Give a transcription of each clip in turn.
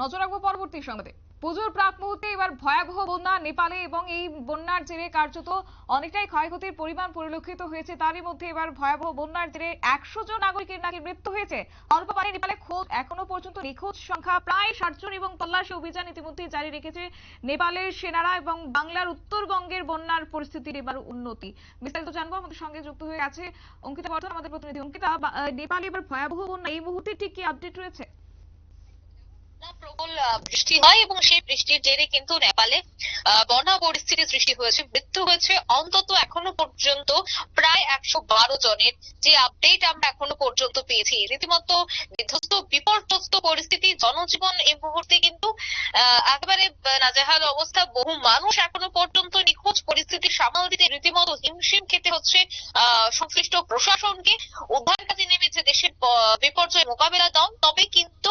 নজর রাখব পরবর্তী সংবাদে। পুজোর প্রাক মুহূর্তে এবার ভয়াবহ বন্যা নেপালে এবং এই বন্যার জেরে কার্যত অনেকটাই ক্ষয়ক্ষতির পরিমাণ পরিলক্ষিত হয়েছে। তারই মধ্যে এবার ভয়াবহ বন্যার জেরে একশো জন নাগরিকের নাকি মৃত্যু হয়েছে। অল্প পানি নেপালে খোঁজ এখনও পর্যন্ত নিখোঁজ সংখ্যা প্রায় ষাট জন এবং তল্লাশি অভিযান ইতিমধ্যে জারি রেখেছে নেপালের সেনারা এবং বাংলার উত্তরবঙ্গের বন্যার পরিস্থিতির এবার উন্নতি। বিস্তারিত জানব, আমাদের সঙ্গে যুক্ত হয়ে আছে অঙ্কিতা বর্ধন, আমাদের প্রতিনিধি। অঙ্কিতা নেপালে এবার ভয়াবহ বন্যা, এই মুহূর্তে ঠিক কি আপডেট রয়েছে? প্রবল বৃষ্টি হয় এবং সেই বৃষ্টির জেরে কিন্তু নেপালে বন্যা পরিস্থিতি সৃষ্টি হয়েছে। মৃত্যু হয়েছে অন্তত এখনও পর্যন্ত প্রায় একশো বারো জনের। যে আপডেট আমরা এখনও পর্যন্ত পেয়েছি রীতিমতো বিধ্বস্ত বিপর্যস্ত পরিস্থিতি জনজীবন এই মুহূর্তে কিন্তু আহ, একেবারে নাজেহাল অবস্থা। বহু মানুষ এখনও পর্যন্ত নিখোঁজ পরিস্থিতি সামাল দিতে রীতিমতো হিমশিম খেতে হচ্ছে সংশ্লিষ্ট প্রশাসনকে। উদ্ধার কাজে নেমেছে দেশের বিপর্যয় মোকাবেলা দল। তবে কিন্তু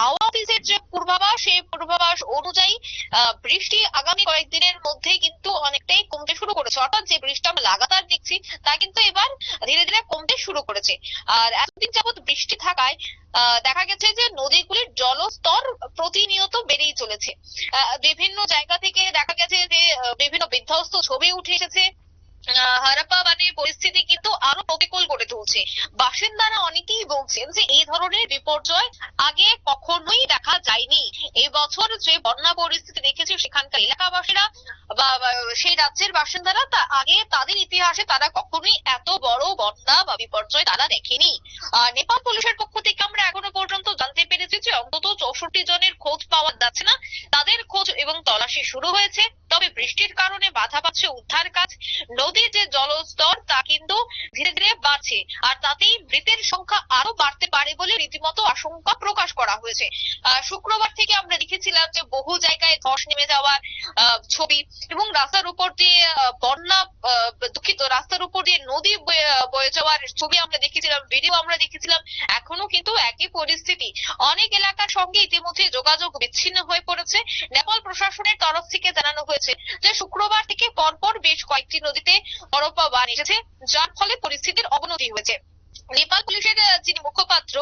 হাওয়া অফিসের যে পূর্বাভাস, সেই পূর্বাভাস অনুযায়ী বৃষ্টি আগামী কয়েকদিনের মধ্যে কিন্তু অনেকটাই কমতে শুরু করেছে। অর্থাৎ যে বৃষ্টি আমরা লাগাতার দেখছি, তা কিন্তু এবার ধীরে ধীরে কমতে শুরু করেছে। আর এতদিন যাবত বৃষ্টি থাকায় দেখা গেছে যে নদীগুলির জলস্তর প্রতিনিয়ত বেড়েই চলেছে। বিভিন্ন জায়গা থেকে দেখা গেছে যে বিভিন্ন বিধ্বস্ত ছবি উঠে এসেছে। বানের পরিস্থিতি কিন্তু আরও প্রতিকূল করে তুলছে। বাসিন্দারা অনেকেই বলছেন যে এই ধরনের বিপর্যয় আগে কখনোই দেখা যায়নি। এই বছর যে বন্যা পরিস্থিতি দেখেছি, সেখানকার এলাকাবাসীরা বা সেই রাজ্যের বাসিন্দারা তা আগে তাদের ইতিহাসে তারা কখনোই এত বড় বন্যা বা বিপর্যয় তারা দেখেনি। নেপাল পুলিশের পক্ষ থেকে আমরা এখনও পর্যন্ত জানতে পেরেছি যে অন্তত চৌষট্টি জনের খোঁজ পাওয়া যাচ্ছে না। তাদের খোঁজ এবং তল্লাশি শুরু হয়েছে। তবে বৃষ্টির কারণে বাধা পাচ্ছে উদ্ধার কাজ। নদীর যে জলস্তর, তা কিন্তু ধীরে ধীরে বাড়ছে। আর তাতেই মৃতের সংখ্যা আরও বাড়তে পারে বলে রীতিমতো আশঙ্কা প্রকাশ করা হয়েছে। শুক্রবার থেকে আমরা দেখেছিলাম যে বহু জায়গায় ধস নেমে যাওয়ার ছবি এবং রাস্তার উপর দিয়ে বন্যা দুঃখিত, রাস্তার উপর দিয়ে নদী বয়ে যাওয়ার ছবি আমরা দেখেছিলাম ভিডিও আমরা দেখেছিলাম। এখনও কিন্তু একই পরিস্থিতি। অনেক এলাকার সঙ্গে ইতিমধ্যে যোগাযোগ বিচ্ছিন্ন হয়ে পড়েছে। প্রশাসনের তরফ থেকে জানানো হয়েছে যে শুক্রবার থেকে পরপর বেশ কয়েকটি নদীতে বরফ বান এসেছে, যার ফলে পরিস্থিতির অবনতি হয়েছে। নেপাল পুলিশের যিনি মুখপাত্র,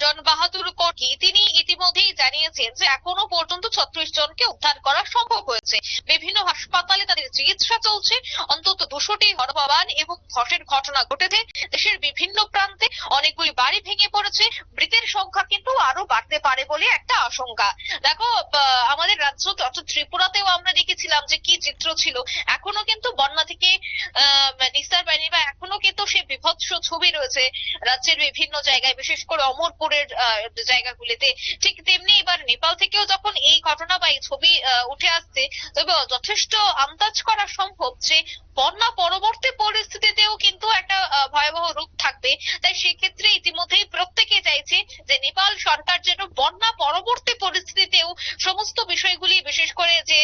ডন বাহাদুর কর্কি, তিনি ইতিমধ্যেই জানিয়েছেন যে এখনও পর্যন্ত ছত্রিশ জনকে উদ্ধার করা সম্ভব হয়েছে। বিভিন্ন হাসপাতালে তাদের চিকিৎসা চলছে। অন্তত দুশোটি হরপাবান এবং ধসের ঘটনা ঘটেছে। দেশের বিভিন্ন প্রান্তে অনেকগুলি বাড়ি ভেঙে পড়েছে। মৃতের সংখ্যা কিন্তু আরও বাড়তে পারে বলে একটা আশঙ্কা। দেখো আমাদের রাজ্য অর্থাৎ ত্রিপুরাতেও আমরা দেখেছিলাম যে কি চিত্র ছিল। এখনও কিন্তু বন্যা থেকে নিস্তার পায়নি বা এখনও কিন্তু সে বিভৎস ছবি রয়েছে রাজ্যের বিভিন্ন জায়গায়, বিশেষ করে অমরপুরের জায়গাগুলিতে। ঠিক তেমনি এবার নেপাল থেকেও যখন এই ঘটনা বা এই ছবি উঠে আসছে, তবে যথেষ্ট আন্দাজ করা সম্ভব যে বন্যা পরবর্তী পরিস্থিতিতেও কিন্তু একটা আহ, ভয়াবহ রূপ থাকবে তাই সেক্ষেত্রে ইতিমধ্যেই প্রত্যেকে চাইছে যে নেপাল সরকার যেন বন্যা পরবর্তী পরিস্থিতিতেও সমস্ত বিষয়গুলি, বিশেষ করে যে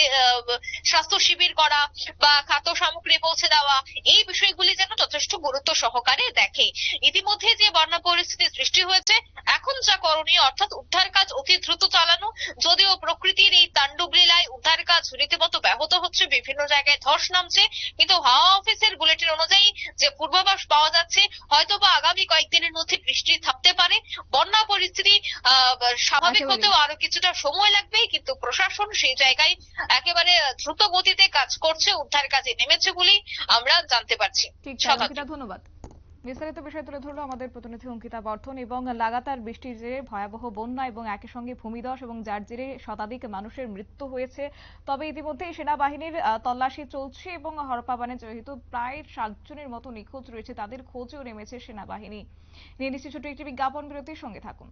স্বাস্থ্য শিবির করা বা খাদ্য সামগ্রী পৌঁছে দেওয়া, এই বিষয়গুলি যেন যথেষ্ট গুরুত্ব সহকারে দেখে। ইতিমধ্যে যে বন্যা পরিস্থিতি সৃষ্টি হয়েছে, এখন যা করণীয়, অর্থাৎ উদ্ধার কাজ অতি দ্রুত চালানো, যদিও প্রকৃতির এই তাণ্ডব লীলায় উদ্ধার কাজ রীতিমতো ব্যাহত হচ্ছে, বিভিন্ন জায়গায় ধস নামছে, কিন্তু হাওয়া অফিসের বুলেটিন অনুযায়ী যে পূর্বাভাস পাওয়া যাচ্ছে হয়তো বা আগামী কয়েকদিনের মধ্যে বৃষ্টি থামতে পারে। বন্যা পরিস্থিতি আহ স্বাভাবিক হতেও আরও কিছুটা সময় লাগবে কিন্তু প্রশাসন সেই জায়গায় একেবারে দ্রুত গতিতে কাজ করছে উদ্ধার কাজে নেমেছে বলেই আমরা জানতে পারছি। ধন্যবাদ। বিস্তারিত বিষয় তুলে ধরলো আমাদের প্রতিনিধি অঙ্কিতা বর্ধন এবং লাগাতার বৃষ্টির জেরে ভয়াবহ বন্যা এবং একই সঙ্গে ভূমিধস এবং যার জেরে শতাধিক মানুষের মৃত্যু হয়েছে। তবে ইতিমধ্যে সেনাবাহিনীর তল্লাশি চলছে এবং হরপাবানে যেহেতু প্রায় সাতজনের মতো নিখোঁজ রয়েছে, তাদের খোঁজেও নেমেছে সেনাবাহিনী। নিয়ে নিশ্চিত ছোট একটি বিজ্ঞাপন বিরতির সঙ্গে থাকুন।